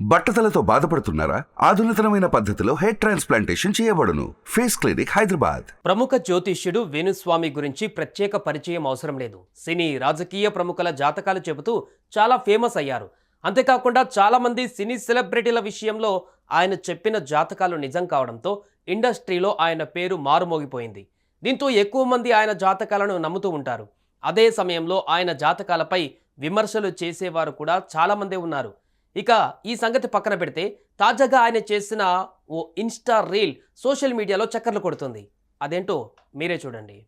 బట్టతలతో బాధపడుతున్నారా? ఆధునితనమైన పద్ధతిలో హెయిర్ ట్రాన్స్ప్లాంటేషన్ చేయబడును. Face clinic Hyderabad. ప్రముఖ జ్యోతిష్యుడు వేణుస్వామి గురించి ప్రత్యేక పరిచయం అవసరం లేదు. సినీ రాజకీయ ప్రముఖుల జాతకాలు చెబుతూ చాలా ఫేమస్ అయ్యారు. అంతేకాకుండా చాలామంది సినీ సెలబ్రిటీల విషయంలో ఆయన చెప్పిన జాతకాలు నిజం కావడంతో ఇండస్ట్రీలో ఆయన పేరు మారుమోగిపోయింది. దీంతో ఎక్కువ మంది ఆయన జాతకాలను నమ్ముతూ ఉంటారు. అదే సమయంలో ఆయన జాతకాలపై విమర్శలు చేసేవారు కూడా చాలామందే ఉన్నారు. ఇక ఈ సంగతి పక్కన పెడితే తాజాగా ఆయన చేసిన ఓ ఇన్స్టా రీల్ సోషల్ మీడియాలో చక్కర్లు కొడుతుంది. అదేంటో మీరే చూడండి.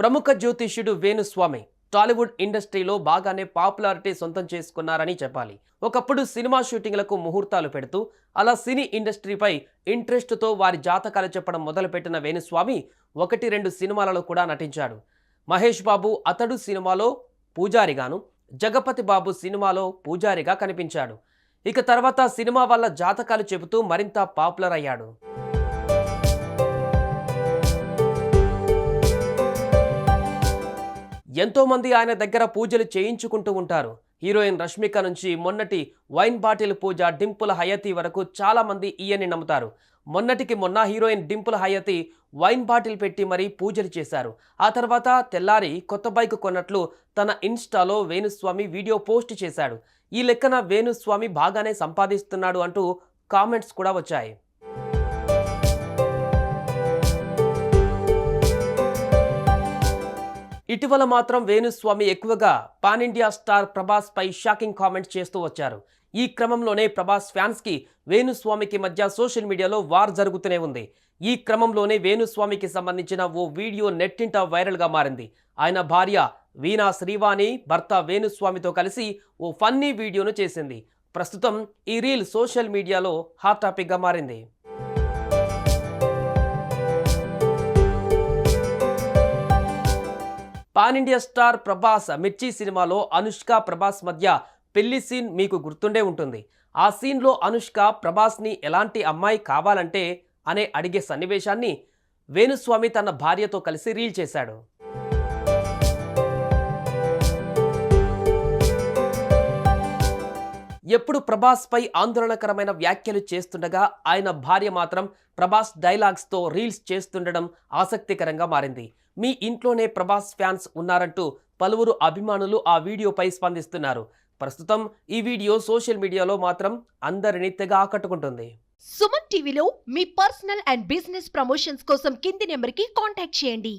ప్రముఖ జ్యోతిష్యుడు వేణుస్వామి టాలీవుడ్ ఇండస్ట్రీలో బాగానే పాపులారిటీ సొంతం చేసుకున్నారని చెప్పాలి. ఒకప్పుడు సినిమా షూటింగ్లకు ముహూర్తాలు పెడుతూ అలా సినీ ఇండస్ట్రీపై ఇంట్రెస్ట్తో వారి జాతకాలు చెప్పడం మొదలుపెట్టిన వేణుస్వామి ఒకటి రెండు సినిమాలలో కూడా నటించాడు. మహేష్ బాబు అతడు సినిమాలో పూజారిగాను జగపతి బాబు సినిమాలో పూజారిగా కనిపించాడు. ఇక తర్వాత సినిమా వల్ల జాతకాలు చెబుతూ మరింత పాపులర్ అయ్యాడు. ఎంతోమంది ఆయన దగ్గర పూజలు చేయించుకుంటూ ఉంటారు. హీరోయిన్ రష్మిక నుంచి మొన్నటి వైన్ బాటిల్ పూజ డింపుల్ హయతి వరకు చాలామంది ఈయన్ని నమ్ముతారు. మొన్నటికి మొన్న heroine Dimple Hayathi wine bottle పెట్టి మరీ పూజలు చేశారు. ఆ తర్వాత తెల్లారి కొత్త బైక్ కొన్నట్లు తన ఇన్స్టాలో వేణుస్వామి వీడియో పోస్ట్ చేశాడు. ఈ లెక్కన వేణుస్వామి బాగానే సంపాదిస్తున్నాడు అంటూ కామెంట్స్ కూడా వచ్చాయి. ఇటీవల మాత్రం వేణుస్వామి ఎక్కువగా పాన్ ఇండియా స్టార్ ప్రభాస్ పై షాకింగ్ కామెంట్స్ చేస్తూ వచ్చారు. ఈ క్రమంలోనే ప్రభాస్ ఫ్యాన్స్కి వేణుస్వామికి మధ్య సోషల్ మీడియాలో వార్ జరుగుతూనే ఉంది. ఈ క్రమంలోనే వేణుస్వామికి సంబంధించిన ఓ వీడియో నెట్టింట వైరల్గా మారింది. ఆయన భార్య వీణా శ్రీవాణి భర్త వేణుస్వామితో కలిసి ఓ ఫన్నీ వీడియోను చేసింది. ప్రస్తుతం ఈ రీల్ సోషల్ మీడియాలో హాట్ టాపిక్గా మారింది. పాన్ ఇండియా స్టార్ ప్రభాస్ మిర్చి సినిమాలో అనుష్క ప్రభాస్ మధ్య పెళ్ళి సీన్ మీకు గుర్తుండే ఉంటుంది. ఆ సీన్లో అనుష్క ప్రభాస్ని ఎలాంటి అమ్మాయి కావాలంటే అనే అడిగే సన్నివేశాన్ని వేణుస్వామి తన భార్యతో కలిసి రీల్ చేశాడు. ఎప్పుడు ప్రభాస్ పై ఆందోళనకరమైన వ్యాఖ్యలు చేస్తుండగా ఆయన భార్య మాత్రం ప్రభాస్ డైలాగ్స్తో రీల్స్ చేస్తుండడం ఆసక్తికరంగా మారింది. మీ ఇంట్లోనే ప్రభాస్ ఫ్యాన్స్ ఉన్నారంటూ పలువురు అభిమానులు ఆ వీడియోపై స్పందిస్తున్నారు. ప్రస్తుతం ఈ వీడియో సోషల్ మీడియాలో మాత్రం అందరినీ తెగ ఆకట్టుకుంటుంది. సుమన్ టీవీలో మీ పర్సనల్ అండ్ బిజినెస్ ప్రమోషన్స్ కోసం కింది నెంబర్కి కాంటాక్ట్ చేయండి.